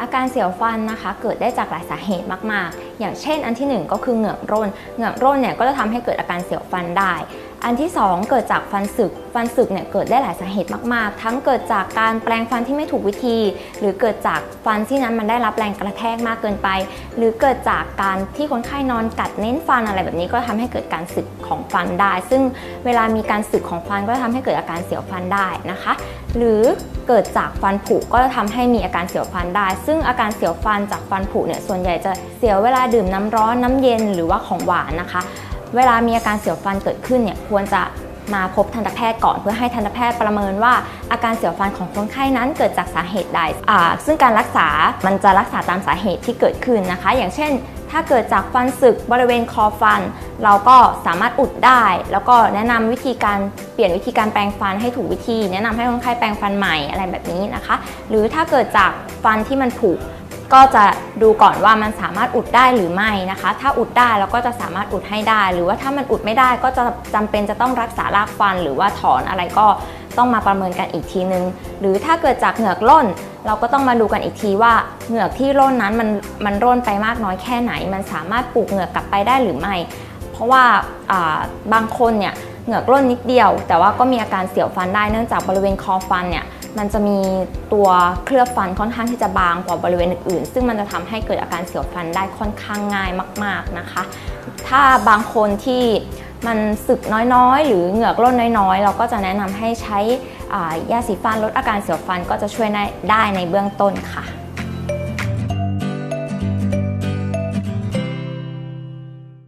อาการเสียวฟันนะคะ เกิดได้จากหลายสาเหตุมาก ๆ อย่างเช่นอันที่หนึ่งก็คือเหงือกร่น เหงือกร่นเนี่ยก็จะทำให้เกิดอาการเสียวฟันได้ อันที่สองเกิดจากฟันสึก ฟันสึกเนี่ยเกิดได้หลายสาเหตุมากๆ ทั้งเกิดจากการแปลงฟันที่ไม่ถูกวิธี หรือเกิดจากฟันที่นั้นมันได้รับแรงกระแทกมากเกินไป หรือเกิดจากการที่คนไข้นอนกัดเน้นฟันอะไรแบบนี้ก็ทำให้เกิดการสึกของฟันได้ ซึ่งเวลามีการสึกของฟันก็จะทำให้เกิดอาการเสียวฟันได้นะคะ หรือเกิดจากฟันผุก็จะทำให้มีอาการเสียวฟันได้ ซึ่งอาการเสียวฟันจากฟันผุเนี่ยส่วนใหญ่จะเสียวเวลาดื่มน้ำร้อนน้ำเย็นหรือว่าของหวานนะคะ เวลามีอาการเสียวฟันเกิดขึ้นเนี่ยควรจะมาพบทันตแพทย์ก่อนเพื่อให้ทันตแพทย์ประเมินว่าอาการเสียวฟันของคนไข้นั้นเกิดจากสาเหตุใดอ่าซึ่งการรักษา มันจะรักษาตามสาเหตุที่เกิดขึ้นนะคะ อย่างเช่น ถ้าเกิดจากฟันสึกบริเวณคอฟัน เราก็สามารถอุดได้ แล้วก็แนะนำวิธีการเปลี่ยนวิธีการแปรงฟันให้ถูกวิธี แนะนำให้คนไข้แปรงฟันใหม่อะไรแบบนี้นะคะ หรือถ้าเกิดจากฟันที่มันผุ ก็จะดูก่อนว่ามันสามารถอุดได้หรือไม่นะคะ ถ้าอุดได้เราก็จะสามารถอุดให้ได้ หรือว่าถ้ามันอุดไม่ได้ก็จะจำเป็นจะต้องรักษารากฟัน หรือว่าถอนอะไรก็ต้องมาประเมินกันอีกทีนึง หรือถ้าเกิดจากเหงือกร่น เราก็ต้องมาดูกันอีกทีว่าเหงือกที่ร่นนั้นมันมันร่นไปมากน้อยแค่ไหน มันสามารถปลูกเหงือกกลับไปได้หรือไม่ เพราะว่าอ่าบางคนเนี่ยเหงือกร่นนิดเดียว แต่ว่าก็มีอาการเสียวฟันได้เนื่องจากบริเวณคอฟันเนี่ย มันจะมีตัวเคลือบฟันค่อนข้างที่จะบางกว่าบริเวณอื่นๆ ซึ่งมันจะทำให้เกิดอาการเสียวฟันได้ค่อนข้างง่ายมาก ๆนะคะ ถ้าบางคนที่มันสึกน้อยๆ หรือเหงือกร่นน้อยๆ เราก็จะแนะนำให้ใช้ยาสีฟันลดอาการเสียวฟันก็จะช่วยได้ในเบื้องต้นค่ะ